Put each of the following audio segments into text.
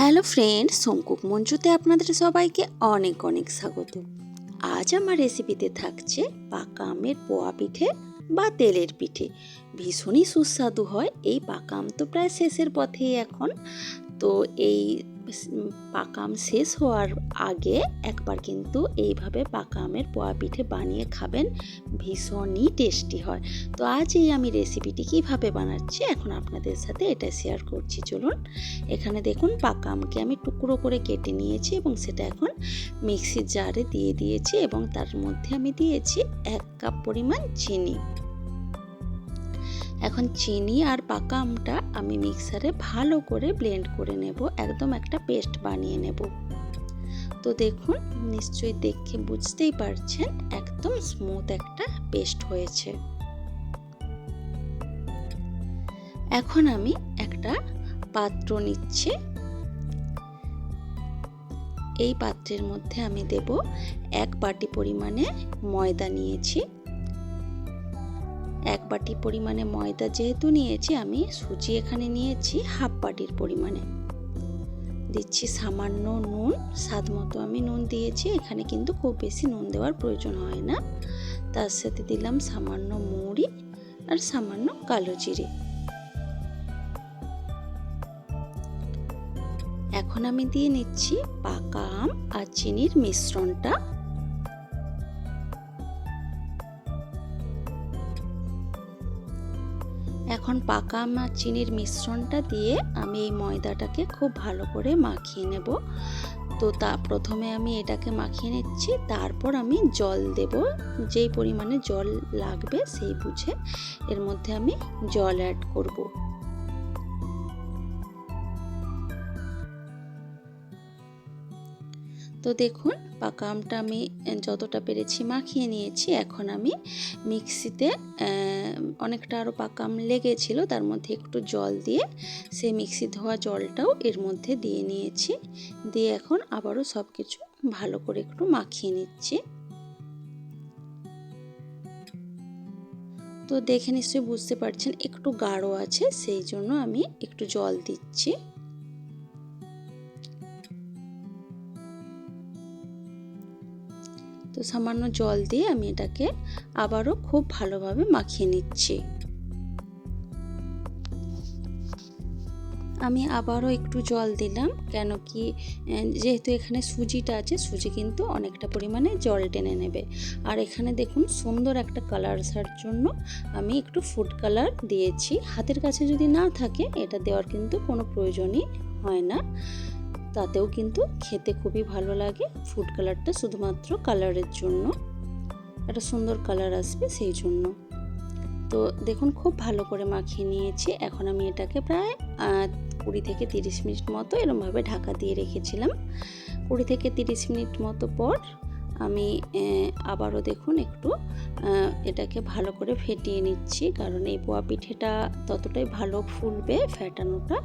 Hello friend সোমকুক মঞ্চতে আপনাদের সবাইকে অনেক অনেক স্বাগত। আজ আমার রেসিপিতে থাকছে পাকা আমের পোয়া পিঠে বা তেলের পিঠে। ভীষণই সুস্বাদু হয়, এই পাকা আম তো প্রায় শেষের পথেই এখন। তো এই পাকা আম শেষ হওয়ার আগে একবার কিন্তু এইভাবে পাকা আমের পোয়া পিঠে বানিয়ে খাবেন। ভীষণই টেস্টি হয়। তো আজ এই আমি রেসিপিটি কীভাবে বানাচ্ছি এখন আপনাদের সাথে এটা শেয়ার করছি। চলুন, এখানে দেখুন পাকা আমকে আমি টুকরো করে কেটে নিয়েছি এবং সেটা এখন মিক্সির জারে দিয়ে দিয়েছি এবং তার মধ্যে আমি দিয়েছি এক কাপ পরিমাণ চিনি। এখন চিনি আর পাকা আমটা আমি মিক্সারে ভালো করে ব্লেন্ড করে নেব, একদম একটা পেস্ট বানিয়ে নেব। তো দেখুন, নিশ্চয়ই দেখে বুঝতেই পারছেন, একদম স্মুথ একটা পেস্ট হয়েছে। এখন আমি একটা পাত্র নিচ্ছি। এই পাত্রের মধ্যে আমি দেব এক বাটি পরিমাণে ময়দা নিয়েছি। এক বাটি পরিমাণে ময়দা যেহেতু নিয়েছি, আমি সুজি এখানে নিয়েছি হাফ বাটির পরিমাণে। দিচ্ছি সামান্য নুন, স্বাদ মতো আমি নুন দিয়েছি, এখানে কিন্তু খুব বেশি নুন দেওয়ার প্রয়োজন হয় না। তার সাথে দিলাম সামান্য মুড়ি আর সামান্য কালো জিরে। এখন আমি দিয়ে নিচ্ছি পাকা আম আর চিনির মিশ্রণটা। এখন পাকা আর চিনির মিশ্রণটা দিয়ে আমি এই ময়দাটাকে খুব ভালো করে মাখিয়ে নেব। তো তা প্রথমে আমি এটাকে মাখিয়ে নিচ্ছি, তারপর আমি জল দেব। যেই পরিমাণে জল লাগবে সেই বুঝে এর মধ্যে আমি জল অ্যাড করব। তো দেখুন, পাকা আমটা আমি যতটা পেরেছি মাখিয়ে নিয়েছি। এখন আমি মিক্সিতে অনেকটা আরও পাকা আম লেগেছিল, তার মধ্যে একটু জল দিয়ে সেই মিক্সি ধোয়া জলটাও এর মধ্যে দিয়ে নিয়েছি। দিয়ে এখন আবারও সব কিছু ভালো করে একটু মাখিয়ে নিচ্ছি। তো দেখে নিশ্চয়ই বুঝতে পারছেন, একটু গাঢ় আছে, সেই জন্য আমি একটু জল দিচ্ছি। তো সামান্য জল দিয়ে আমি এটাকে আবারও খুব ভালোভাবে মাখিয়ে নিচ্ছি। আমি আবারও একটু জল দিলাম, কেন কি যেহেতু এখানে সুজিটা আছে, সুজি কিন্তু অনেকটা পরিমাণে জল টেনে নেবে। আর এখানে দেখুন সুন্দর একটা কালার আসার জন্য আমি একটু ফুড কালার দিয়েছি। হাতের কাছে যদি না থাকে, এটা দেওয়ার কিন্তু কোনো প্রয়োজনই হয় না। তাতেও কিন্তু খেতে খুবই ভালো লাগে। ফুড কালারটা শুধুমাত্র কালারের জন্য। একটা সুন্দর কালার আসবে সেই জন্য। তো দেখুন, খুব ভালো করে মাখিয়ে নিয়েছি। এখন আমি এটাকে প্রায় কুড়ি থেকে তিরিশ মিনিট মতো এরমভাবে ঢাকা দিয়ে রেখেছিলাম। কুড়ি থেকে তিরিশ মিনিট মতো পর আমি আবারও দেখুন একটু এটাকে ভালো করে ফেটিয়ে নিচ্ছি। কারণ এই পোয়া পিঠেটা ততটাই ভালো ফুলবে ফ্যাটানোটা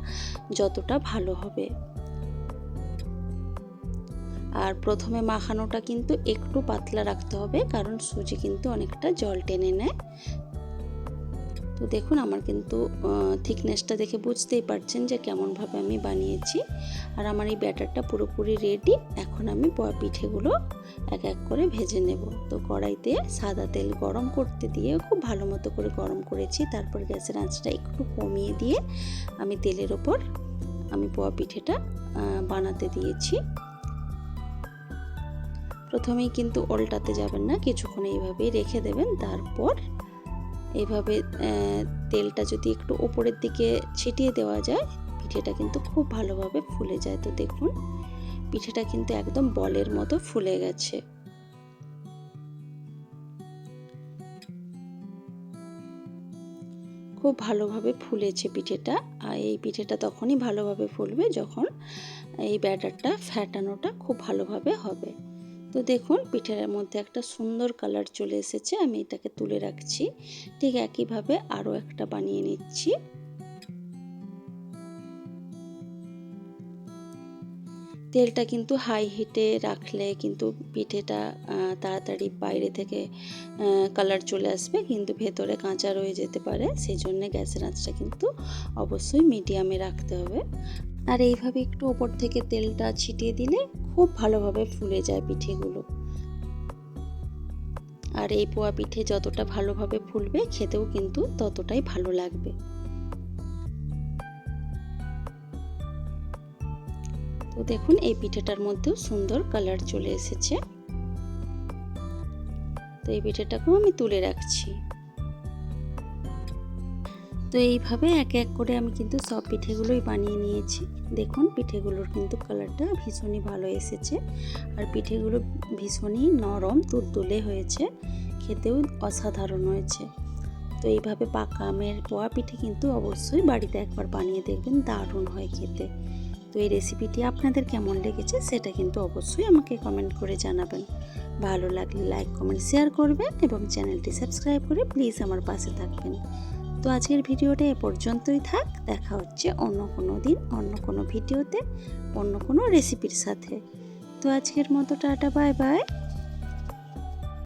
যতটা ভালো হবে। আর প্রথমে মাখানোটা কিন্তু একটু পাতলা রাখতে হবে, কারণ সুজি কিন্তু অনেকটা জল টেনে নেয়। তো দেখুন, আমার কিন্তু থিকনেসটা দেখে বুঝতেই পারছেন যে কেমনভাবে আমি বানিয়েছি। আর আমার এই ব্যাটারটা পুরোপুরি রেডি এখন আমি পিঠেগুলো এক এক করে ভেজে নেব। তো কড়াইতে সাদা তেল গরম করতে দিয়ে খুব ভালো মতো করে গরম করেছি, তারপর গ্যাসের আঁচটা একটু কমিয়ে দিয়ে আমি তেলের ওপর আমি পোয়া পিঠেটা বানাতে দিয়েছি। প্রথমেই কিন্তু ওল্টাতে যাবেন না, কিছুক্ষণ এইভাবেই রেখে দেবেন। তারপর এইভাবে তেলটা যদি একটু ওপরের দিকে ছিটিয়ে দেওয়া যায়, পিঠেটা কিন্তু খুব ভালোভাবে ফুলে যায়। তো দেখুন, পিঠেটা কিন্তু একদম বলের মতো ফুলে গেছে। খুব ভালোভাবে ফুলেছে পিঠেটা। আর এই পিঠেটা তখনই ভালোভাবে ফুলবে যখন এই ব্যাটারটা ফ্যাটানোটা খুব ভালোভাবে হবে। তো দেখুন, পিঠের মধ্যে একটা সুন্দর কালার চলে এসেছে, আমি এটাকে তুলে রাখছি। ঠিক একইভাবে আরও একটা বানিয়ে নিচ্ছি। তেলটা কিন্তু হাই হিটে রাখলে কিন্তু পিঠেটা তাড়াতাড়ি বাইরে থেকে কালার চলে আসবে, কিন্তু ভেতরে কাঁচা রয়ে যেতে পারে সেই জন্যে গ্যাসের আঁচটা কিন্তু অবশ্যই মিডিয়ামে রাখতে হবে। আর এইভাবে একটু ওপর থেকে তেলটা ছিটিয়ে দিলে খুব ভালোভাবে ফুলে যায় পিঠেগুলো। আর এই পোয়া পিঠে যতটা ভালোভাবে ফুলবে, খেতেও কিন্তু ততটাই ভালো লাগবে। তো দেখুন, এই পিঠেটার মধ্যেও সুন্দর কালার চলে এসেছে। তো এই পিঠেটাকেও আমি তুলে রাখছি। তো এইভাবে এক এক করে আমি কিন্তু সব পিঠেগুলোই বানিয়ে নিয়েছি। দেখুন, পিঠেগুলোর কিন্তু কালারটা ভীষণই ভালো এসেছে। আর পিঠেগুলো ভীষণই নরম, তুলতুলে হয়েছে। খেতেও অসাধারণ হয়েছে। তো এইভাবে পাকা আমের পোয়া পিঠে কিন্তু অবশ্যই বাড়িতে একবার বানিয়ে দেখবেন, দারুণ হয় খেতে। তো এই রেসিপিটি আপনাদের কেমন লেগেছে সেটা কিন্তু অবশ্যই আমাকে কমেন্ট করে জানাবেন। ভালো লাগলে লাইক, কমেন্ট, শেয়ার করবেন এবং চ্যানেলটি সাবস্ক্রাইব করে প্লিজ আমার পাশে থাকবেন। তো আজকের ভিডিওটা এ পর্যন্তই থাক। দেখা হচ্ছে অন্য কোনো দিন, অন্য কোনো ভিডিওতে, অন্য কোনো রেসিপির সাথে। তো আজকের মতো টাটা, বাই বাই।